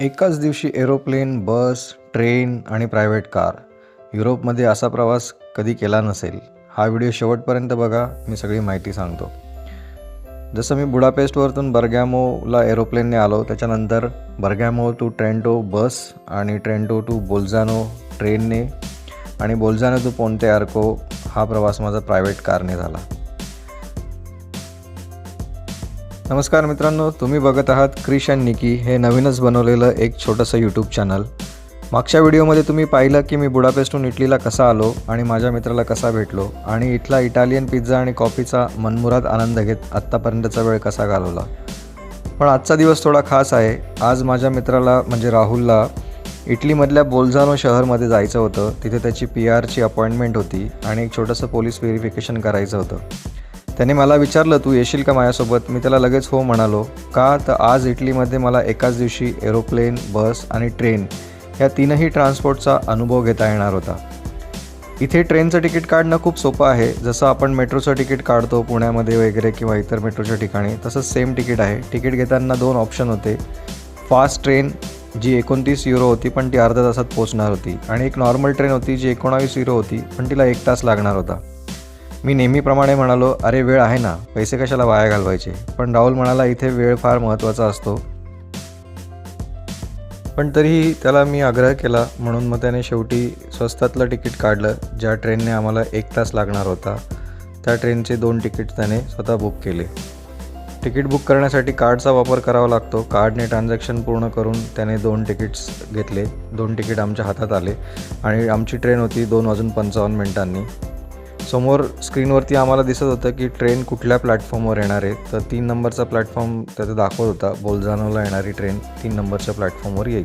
एकाच दिवशी aeroplane bus train आणि प्रायव्हेट कार. युरोपमध्ये असा प्रवास कधी केला नसेल हा व्हिडिओ शेवटपर्यंत बघा मी सगळी माहिती सांगतो. जसं मी बुडापेस्टवरतून बर्गॅमोला एरोप्लेनने आलो त्याच्यानंतर बर्गॅमो टू ट्रेंटो बस आणि ट्रेंटो टू बोल्झानो ट्रेनने आणि बोल्झानो टू पोन्टे आर्को हा प्रवास माझा प्रायव्हेट कारने झाला. नमस्कार मित्रांनो तुम्ही बघत आहात क्रिश अँड निकी. हे नवीनच बनवलेलं एक छोटंसं यूट्यूब चॅनल मागच्या व्हिडिओमध्ये तुम्ही पाहिलं की मी बुडापेस्टहून इटलीला कसा आलो आणि माझ्या मित्राला कसा भेटलो आणि इथला इटालियन पिझ्झा आणि कॉफीचा मनमुराद आनंद घेत आत्तापर्यंतचा वेळ कसा घालवला. पण आजचा दिवस थोडा खास आहे. आज माझ्या मित्राला म्हणजे राहुलला इटलीमधल्या बोल्झानो शहरमध्ये जायचं होतं. तिथे त्याची पी आरची अपॉइंटमेंट होती आणि एक छोटंसं पोलीस व्हेरिफिकेशन करायचं होतं. त्याने मला विचारलं तू येशील का माझ्यासोबत? मी त्याला लगेच हो म्हणालो का? तर आज इटलीमध्ये मला एकाच दिवशी एरोप्लेन बस आणि ट्रेन या तीनही ट्रान्सपोर्टचा अनुभव घेता येणार होता. इथे ट्रेनचं तिकीट काढणं खूप सोपं आहे. जसं आपण मेट्रोचं तिकीट काढतो पुण्यामध्ये वगैरे किंवा इतर मेट्रोच्या ठिकाणी तसंच सेम तिकीट आहे. तिकीट घेताना दोन ऑप्शन होते. फास्ट ट्रेन जी एकोणतीस युरो होती पण ती अर्ध्या तासात पोचणार होती. आणि एक नॉर्मल ट्रेन होती जी एकोणावीस युरो होती पण तिला एक तास लागणार होता. मी नेहमीप्रमाणे म्हणालो अरे वेळ आहे ना पैसे कशाला वाया घालवायचे? पण राहुल म्हणाला इथे वेळ फार महत्त्वाचा असतो. पण तरीही त्याला मी आग्रह केला म्हणून मग त्याने शेवटी स्वस्तातलं तिकीट काढलं ज्या ट्रेनने आम्हाला एक तास लागणार होता. त्या ट्रेनचे दोन तिकीट त्याने स्वतः बुक केले. तिकीट बुक करण्यासाठी कार्डचा वापर करावा लागतो. कार्डने ट्रान्झॅक्शन पूर्ण करून त्याने दोन तिकीट्स घेतले. दोन तिकीट आमच्या हातात आले आणि आमची ट्रेन होती दोन वाजून पंचावन्न मिनिटांनी. समोर स्क्रीनवरती आम्हाला दिसत होतं की ट्रेन कुठल्या प्लॅटफॉर्मवर येणार आहे. तर तीन नंबरचा प्लॅटफॉर्म त्याचं दाखवत होता. बोलजानोला येणारी ट्रेन तीन नंबरच्या प्लॅटफॉर्मवर येईल.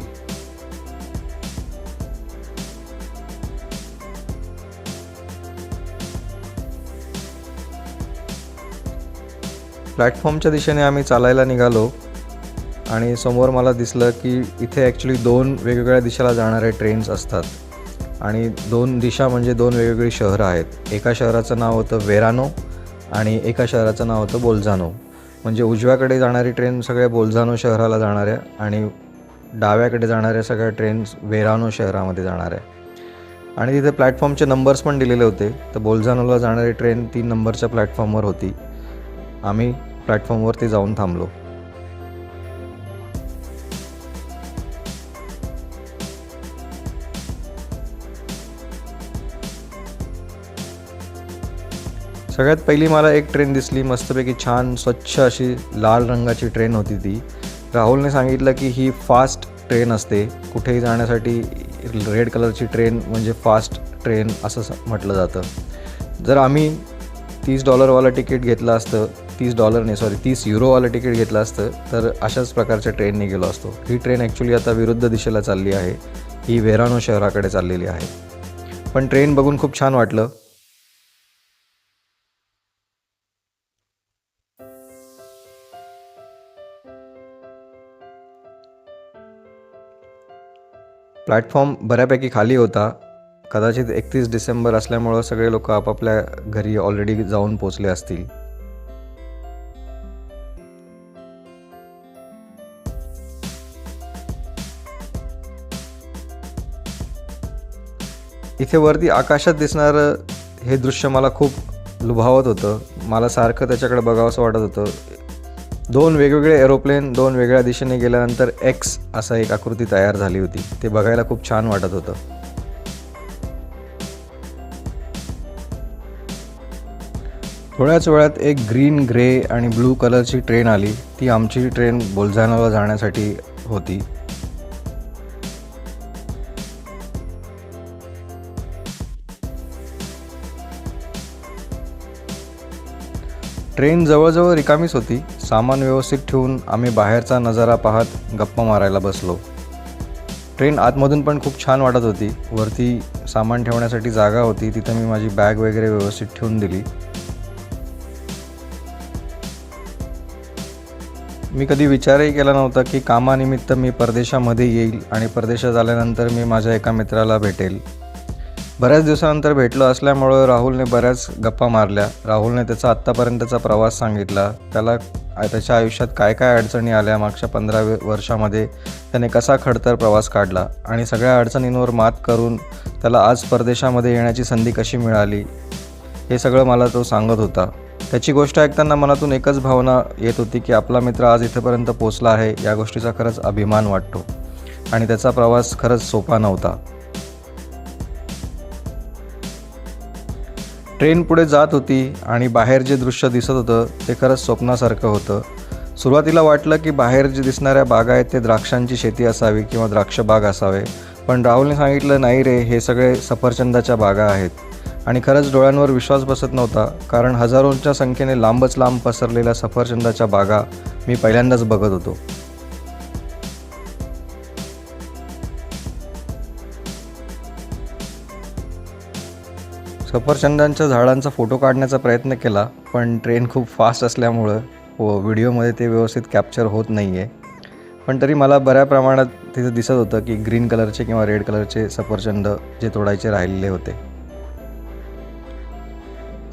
प्लॅटफॉर्मच्या दिशेने आम्ही चालायला निघालो आणि समोर मला दिसलं की इथे ॲक्च्युली दोन वेगवेगळ्या दिशेला जाणारे ट्रेन्स असतात. आणि दोन दिशा म्हणजे दोन वेगवेगळी शहरं आहेत. एका शहराचं नाव होतं वेरानो आणि एका शहराचं नाव होतं बोलझानो. म्हणजे उजव्याकडे जाणारी ट्रेन सगळ्या बोलझानो शहराला जाणाऱ्या आणि डाव्याकडे जाणाऱ्या सगळ्या ट्रेन्स वेरानो शहरामध्ये जाणाऱ्या आणि तिथे प्लॅटफॉर्मचे नंबर्स पण दिलेले होते. तर बोलझानोला जाणारी ट्रेन तीन नंबरच्या प्लॅटफॉर्मवर होती. आम्ही प्लॅटफॉर्मवरती जाऊन थांबलो. सगळ्यात पहिली मला एक ट्रेन दिसली मस्तपैकी छान स्वच्छ अशी लाल रंगाची ट्रेन होती ती. राहुलने सांगितलं की ही फास्ट ट्रेन असते. कुठेही जाण्यासाठी रेड कलरची ट्रेन म्हणजे फास्ट ट्रेन असं स- म्हटलं जातं. जर आम्ही तीस डॉलरवालं तिकीट घेतलं असतं तीस डॉलर नाही सॉरी तीस युरोवालं तिकीट घेतलं असतं तर अशाच प्रकारच्या ट्रेनने गेलो असतो. ही ट्रेन ॲक्च्युली आता विरुद्ध दिशेला चालली आहे. ही वेरानो शहराकडे चाललेली आहे. पण ट्रेन बघून खूप छान वाटलं. प्लॅटफॉर्म बऱ्यापैकी खाली होता. कदाचित एकतीस डिसेंबर असल्यामुळं सगळे लोक आपापल्या घरी ऑलरेडी जाऊन पोचले असतील. इथे वरती आकाशात दिसणारं हे दृश्य मला खूप लुभावत होतं. मला सारखं त्याच्याकडे बघावंसं वाटत होतं. दोन वेगवेगळे एरोप्लेन दोन वेगळ्या दिशेने गेल्यानंतर एक्स असा एक आकृती तयार झाली होती. ते बघायला खूप छान वाटत होतं. थोड्याच वेळात एक ग्रीन ग्रे आणि ब्लू कलरची ट्रेन आली. ती आमची ट्रेन बोलझानोला जाण्यासाठी होती. ट्रेन जवळजवळ रिकामीच होती. सामान व्यवस्थित ठेवून आम्ही बाहेरचा नजारा पाहत गप्पा मारायला बसलो. ट्रेन आतमधून पण खूप छान वाटत होती. वरती सामान ठेवण्यासाठी जागा होती. तिथं मी माझी बॅग वगैरे व्यवस्थित ठेवून दिली. मी कधी विचारही केला नव्हता की कामानिमित्त मी परदेशामध्ये येईल आणि परदेशात आल्यानंतर मी माझ्या एका मित्राला भेटेल. बऱ्याच दिवसानंतर भेटलो असल्यामुळं राहुलने बऱ्याच गप्पा मारल्या. राहुलने त्याचा आत्तापर्यंतचा प्रवास सांगितला. त्याला त्याच्या आयुष्यात काय काय अडचणी आल्या मागच्या पंधरा वर्षामध्ये? त्याने कसा खडतर प्रवास काढला? आणि सगळ्या अडचणींवर मात करून त्याला आज परदेशामध्ये येण्याची संधी कशी मिळाली? हे सगळं मला तो सांगत होता. त्याची गोष्ट ऐकताना मनातून एकच भावना येत होती की आपला मित्र आज इथंपर्यंत पोचला आहे या गोष्टीचा खरंच अभिमान वाटतो. आणि त्याचा प्रवास खरंच सोपा नव्हता. ट्रेन पुढे जात होती आणि बाहेर जे दृश्य दिसत होतं ते खरंच स्वप्नासारखं होतं. सुरुवातीला वाटलं की बाहेर जे दिसणाऱ्या बागा आहेत ते द्राक्षांची शेती असावी किंवा द्राक्ष बाग असावे. पण राहुलने सांगितलं नाही रे हे सगळे सफरचंदाच्या बागा आहेत. आणि खरंच डोळ्यांवर विश्वास बसत नव्हता कारण हजारोंच्या संख्येने लांबच लांब पसरलेल्या सफरचंदाच्या बागा मी पहिल्यांदाच बघत होतो. सफरचंदांच्या झाडांचा फोटो काढण्याचा प्रयत्न केला पण ट्रेन खूप फास्ट असल्यामुळं व व्हिडिओमध्ये ते व्यवस्थित कॅप्चर होत नाही आहे पण तरी मला बऱ्या प्रमाणात तिथं दिसत होतं की ग्रीन कलरचे किंवा रेड कलरचे सफरचंद जे तोडायचे राहिलेले होते.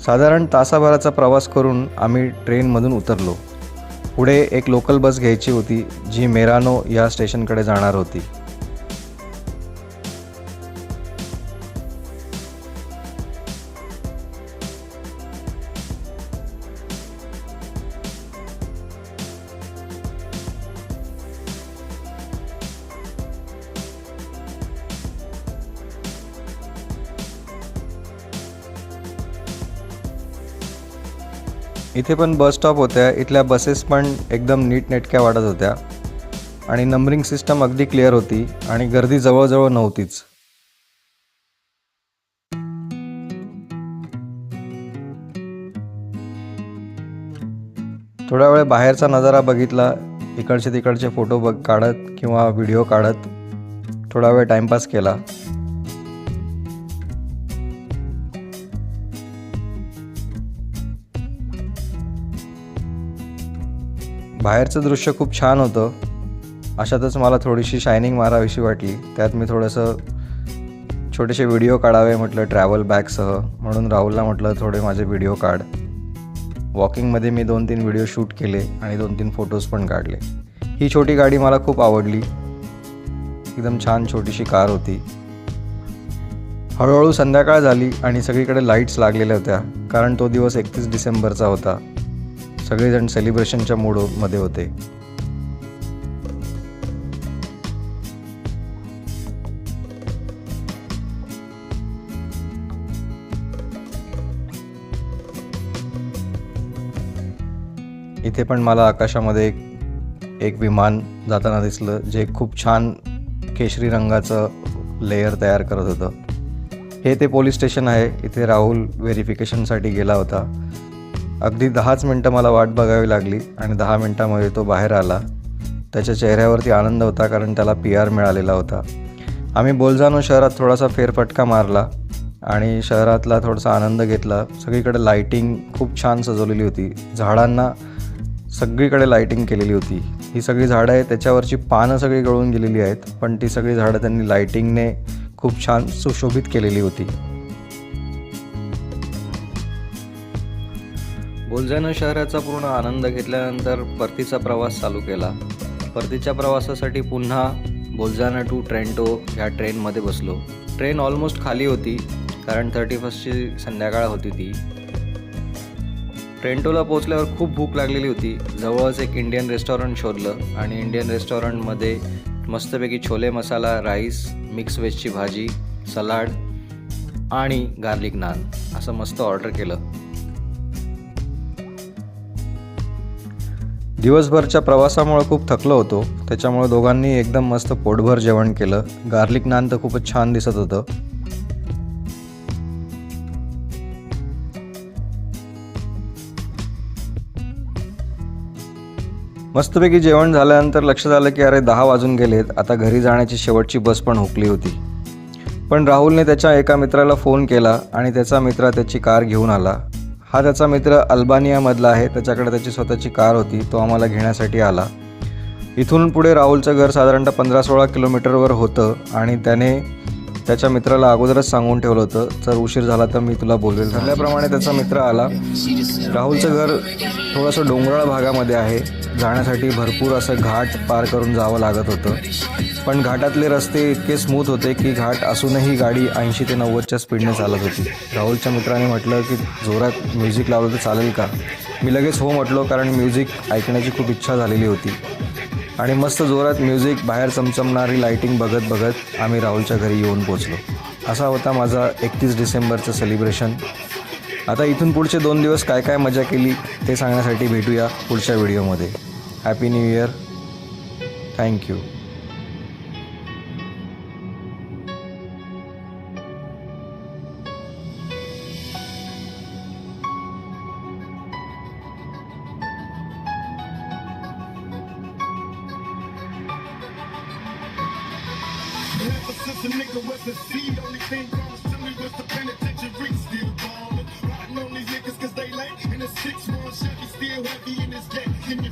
साधारण तासाभराचा प्रवास करून आम्ही ट्रेनमधून उतरलो. पुढे एक लोकल बस घ्यायची होती जी मेरानो या स्टेशनकडे जाणार होती. इथे पण बस स्टॉप होत्या. इथल्या बसेस पण एकदम नीटनेटक्या वाढत होत्या. आणि नंबरिंग सिस्टम अगदी क्लिअर होती आणि गर्दी जवळजवळ नव्हतीच. थोड्या वेळ बाहेरचा नजारा बघितला इकडचे तिकडचे फोटो बघ काढत किंवा व्हिडिओ काढत थोडा वेळ टाईमपास केला. बाहेरचं दृश्य खूप छान होतं. अशातच मला थोडीशी शायनिंग मारावीशी वाटली. त्यात मी थोडंसं छोटेसे व्हिडिओ काढावे म्हटलं ट्रॅव्हल बॅगसह म्हणून राहुलला म्हटलं थोडे माझे व्हिडिओ काढ. वॉकिंगमध्ये मी दोन तीन व्हिडिओ शूट केले आणि दोन तीन फोटोज पण काढले. ही छोटी गाडी मला खूप आवडली. एकदम छान छोटीशी कार होती. हळूहळू संध्याकाळ झाली आणि सगळीकडे लाईट्स लागलेल्या होत्या. कारण तो दिवस एकतीस डिसेंबरचा होता. सगळेजण सेलिब्रेशनच्या मूडमध्ये होते. इथे पण मला आकाशामध्ये एक एक विमान जाताना दिसलं जे खूप छान केशरी रंगाचं लेयर तयार करत होतं. हे ते पोलीस स्टेशन आहे. इथे राहुल व्हेरिफिकेशनसाठी गेला होता. अगदी दहाच मिनटं मला वाट बघावी लागली आणि दहा मिनटामध्ये तो बाहेर आला. त्याच्या चेहऱ्यावरती आनंद होता कारण त्याला पी आर मिळालेला होता. आम्ही बोलजानो शहरात थोडासा फेरफटका मारला आणि शहरातला थोडासा आनंद घेतला. सगळीकडे लाईटिंग खूप छान सजवलेली होती. झाडांना सगळीकडे लाईटिंग केलेली होती. ही सगळी झाडं आहे त्याच्यावरची पानं सगळी गळून गेलेली आहेत पण ती सगळी झाडं त्यांनी लाईटिंगने खूप छान सुशोभित केलेली होती. बोलजानो शहराचा पूर्ण आनंद घेतल्यानंतर परतीचा प्रवास चालू केला. परतीच्या प्रवासासाठी पुन्हा बोलजाना टू ट्रेंटो ह्या ट्रेनमध्ये बसलो. ट्रेन ऑलमोस्ट खाली होती कारण थर्टी फर्स्टची संध्याकाळ होती ती. ट्रेंटोला पोचल्यावर खूप भूक लागलेली होती. जवळच एक इंडियन रेस्टॉरंट शोधलं आणि इंडियन रेस्टॉरंटमध्ये मस्तपैकी छोले मसाला राईस मिक्स व्हेजची भाजी सलाड आणि गार्लिक नान असं मस्त ऑर्डर केलं. दिवसभरच्या प्रवासामुळे खूप थकलो होतो. त्याच्यामुळे दोघांनी एकदम मस्त पोटभर जेवण केलं. गार्लिक नान तर खूपच छान दिसत होतं. मस्तपैकी जेवण झाल्यानंतर लक्षात आलं की अरे दहा वाजून गेलेत. आता घरी जाण्याची शेवटची बस पण हुकली होती. पण राहुलने त्याच्या एका मित्राला फोन केला आणि त्याचा मित्र त्याची कार घेऊन आला. हा त्याचा मित्र अल्बानियामधला आहे. त्याच्याकडे त्याची स्वतःची कार होती. तो आम्हाला घेण्यासाठी आला. इथून पुढे राहुलचं घर साधारणतः पंधरा सोळा किलोमीटरवर होतं आणि त्याने त्याच्या मित्राला अगोदरच सांगून ठेवलं होतं जर उशीर झाला तर मी तुला बोलवेल. ठरल्याप्रमाणे त्याचा मित्र आला. राहुलचं घर थोडंसं डोंगराळ भागामध्ये आहे. जाण्यासाठी भरपूर असं घाट पार करून जावं लागत होतं. पण घाटातले रस्ते इतके स्मूथ होते की घाट असूनही गाडी ऐंशी ते नव्वदच्या स्पीडने चालत होती. राहुलच्या मित्राने म्हटलं की जोरात म्युझिक लावलं तर चालेल का? मी लगेच हो म्हटलो कारण म्युझिक ऐकण्याची खूप इच्छा झालेली होती. आणि मस्त जोरात म्युझिक बाहेर चमचमणारी लाईटिंग बघत बघत आम्ही राहुलच्या घरी येऊन पोचलो असा होता माझा एकतीस डिसेंबरचं सेलिब्रेशन आता इथून पुढचे दोन दिवस काय काय मजा केली ते सांगण्यासाठी भेटूया पुढच्या व्हिडिओमध्ये happy new year thank you since a nigga was a seed, only thing promised to me was the penitentiary. Still ballin', riding on these niggas cause they late. And the six one Chevy still heavy in his game. Can you